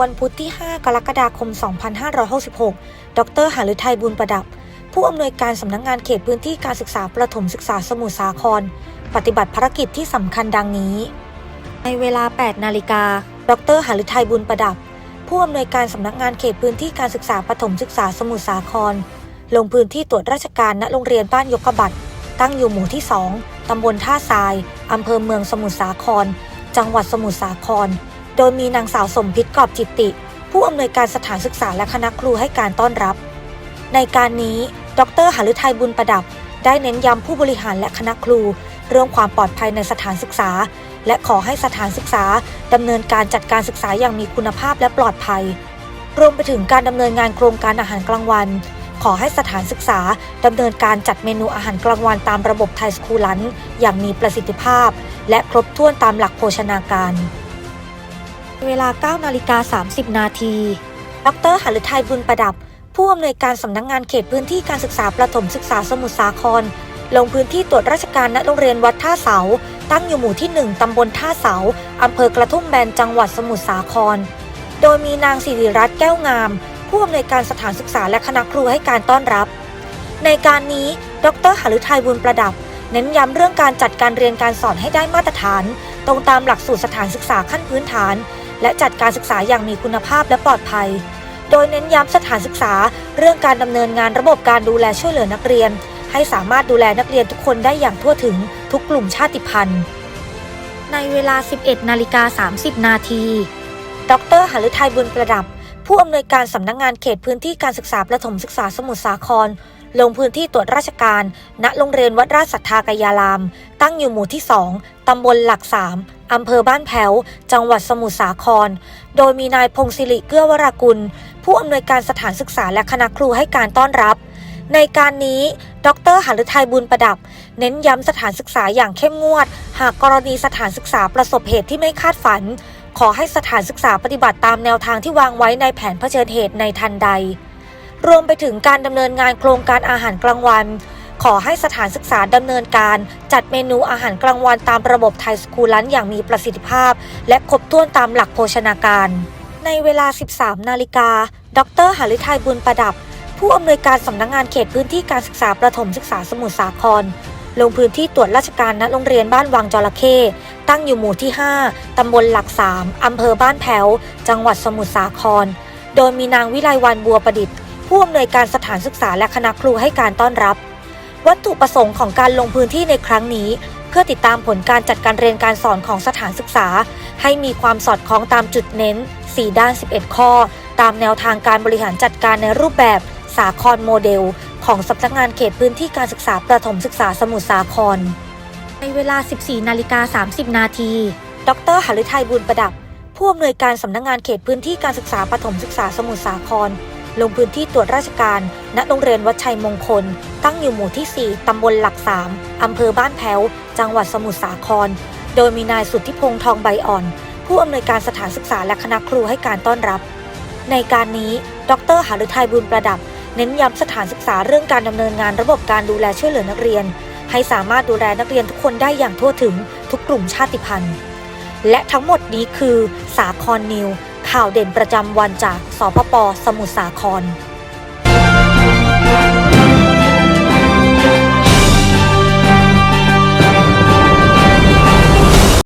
วันพุธที่ 5 กรกฎาคม 2566 ดร หฤทัยบุญประดับ ผู้อำนวยการสำนักงงานเขตพื้นที่การศึกษาประถมศึกษาสมุทรสาคร ปฏิบัติภารกิจที่สำคัญดังนี้ ในเวลา 8 นาฬิกา ดร หฤทัยบุญประดับ ผู้อำนวยการสำนักงานเขตพื้นที่การศึกษาประถมศึกษาสมุทรสาคร ลงพื้นที่ตรวจราชการณโรงเรียนบ้านยกบัตรตั้งอยู่หมู่ที่ 2 ตำบลท่าทราย อำเภอเมืองสมุทรสาคร จังหวัดสมุทรสาคร โดยมีนางสาวสมพิษกอบจิตติ ผู้อำนวยการสถานศึกษาและคณะครูให้การต้อนรับ ในการนี้ ดรหฤทัยบุญประดับ ได้เน้นย้ำผู้บริหารและคณะครู เรื่องความปลอดภัยในสถานศึกษา และขอให้สถานศึกษาดำเนินการจัดการศึกษาอย่างมีคุณภาพและปลอดภัย รวมไปถึงการดำเนินงานโครงการอาหารกลางวัน ขอให้สถานศึกษาดำเนินการจัดเมนูอาหารกลางวันตามระบบไทยสคูลันอย่างมีประสิทธิภาพ และครบถ้วนตามหลักโภชนาการ เวลา9นาฬิกา30 นาที ดรหฤทัยบุญประดับ ผู้อำนวยการสำนักงงานเขตพื้นที่การศึกษาประถมศึกษาสมุทรสาคร ลงพื้นที่ตรวจราชการณโรงเรียนวัดท่าเสา ตั้งอยู่หมู่ที่ 1 ตำบลท่าเสา อำเภอกระทุ่มแบน จังหวัดสมุทรสาคร โดยมีนางสิริรัตน์แก้วงาม ผู้อำนวยการสถานศึกษาและคณะครูให้การต้อนรับ ในการนี้ ดรหฤทัยบุญประดับ เน้นย้ำเรื่องการจัดการเรียนการสอนให้ได้มาตรฐาน ตรงตามหลักสูตรสถานศึกษาขั้นพื้นฐาน และจัดการศึกษาอย่างมีคุณภาพและปลอดภัย โดยเน้นย้ำสถานศึกษา เรื่องการดำเนินงานระบบการดูแลช่วยเหลือนักเรียน ให้สามารถดูแลนักเรียนทุกคนได้อย่างทั่วถึงทุกกลุ่มชาติพันธุ์ ในเวลา 11 นาฬิกา 30 นาที ดรหฤทัยบุญประดับ ผู้อำนวยการสำนักงงานเขตพื้นที่การศึกษาประถมศึกษาสมุทรสาครลงพื้นที่ตรวจราชการ ณ โรงเรียนวัดราชสัทธากยาราม ตั้งอยู่หมู่ที่ 2 ตำบลหลักสาม อำเภอบ้านแพ้ว จังหวัดสมุทรสาคร โดยมีนายพงศิริเกื้อวรากุล ผู้อำนวยการสถานศึกษาและคณะครูให้การต้อนรับ ในการนี้ ดรหฤทัยบุญประดับ เน้นย้ำสถานศึกษาอย่างเข้มงวด หากกรณีสถานศึกษาประสบเหตุที่ไม่คาดฝัน ขอให้สถานศึกษาปฏิบัติตามแนวทางที่วางไว้ในแผนเผชิญเหตุในทันใด รวมไปถึงการดำเนินงานโครงการอาหารกลางวัน ขอให้สถานศึกษาดำเนินการ จัดเมนูอาหารกลางวันตามระบบไทยสคูลันอย่างมีประสิทธิภาพ และครบถ้วนตามหลักโภชนาการ ในเวลา 13 นาฬิกา ดรหฤทัยบุญประดับ ผู้อำนวยการสำนักงงานเขตพื้นที่การศึกษาประถมศึกษาสมุทรสาคร ลงพื้นที่ตรวจราชการณโรงเรียนบ้านวังจระเข้ตั้งอยู่หมู่ที่ 5 ตำบลหลัก 3 อำเภอบ้านแพ้ว จังหวัดสมุทรสาคร โดยมีนางวิไลวันบัวประดิษฐ์ผู้อำนวยการสถานศึกษาและคณะครูให้การต้อนรับ วัตถุประสงค์ของการลงพื้นที่ในครั้งนี้ เพื่อติดตามผลการจัดการเรียนการสอนของสถานศึกษา ให้มีความสอดคล้องตามจุดเน้น 4 ด้าน 11 ข้อ ตามแนวทางการบริหารจัดการในรูปแบบสาครโมเดล ของสำนักงานเขตพื้นที่การศึกษาประถมศึกษาสมุทรสาคร ในเวลา 14 นาฬิกา 30 นาที ดรหฤทัยบุญประดับ ผู้อำนวยการสำนักงานเขตพื้นที่การศึกษาประถมศึกษาสมุทรสาคร ลงพื้นที่ตรวจราชการ ณ โรงเรียนวัดชัยมงคล ตั้งอยู่หมู่ที่ 4 ตำบลหลัก 3 อำเภอบ้านแพ้ว จังหวัดสมุทรสาคร โดยมีนายสุทธิพงษ์ทองใบอ่อน ผู้อำนวยการสถานศึกษาและคณะครูให้การต้อนรับ ในการนี้ ดรหาฤทัยบุญประดับ เน้นย้ำสถานศึกษาเรื่องการดำเนินงานระบบการดูแลช่วยเหลือนักเรียน ให้สามารถดูแลนักเรียนทุกคนได้อย่างทั่วถึงทุกกลุ่มชาติพันธุ์ และทั้งหมดนี้คือ สาครนิว ข่าวเด่นประจำวันจากสพปสมุทรสาคร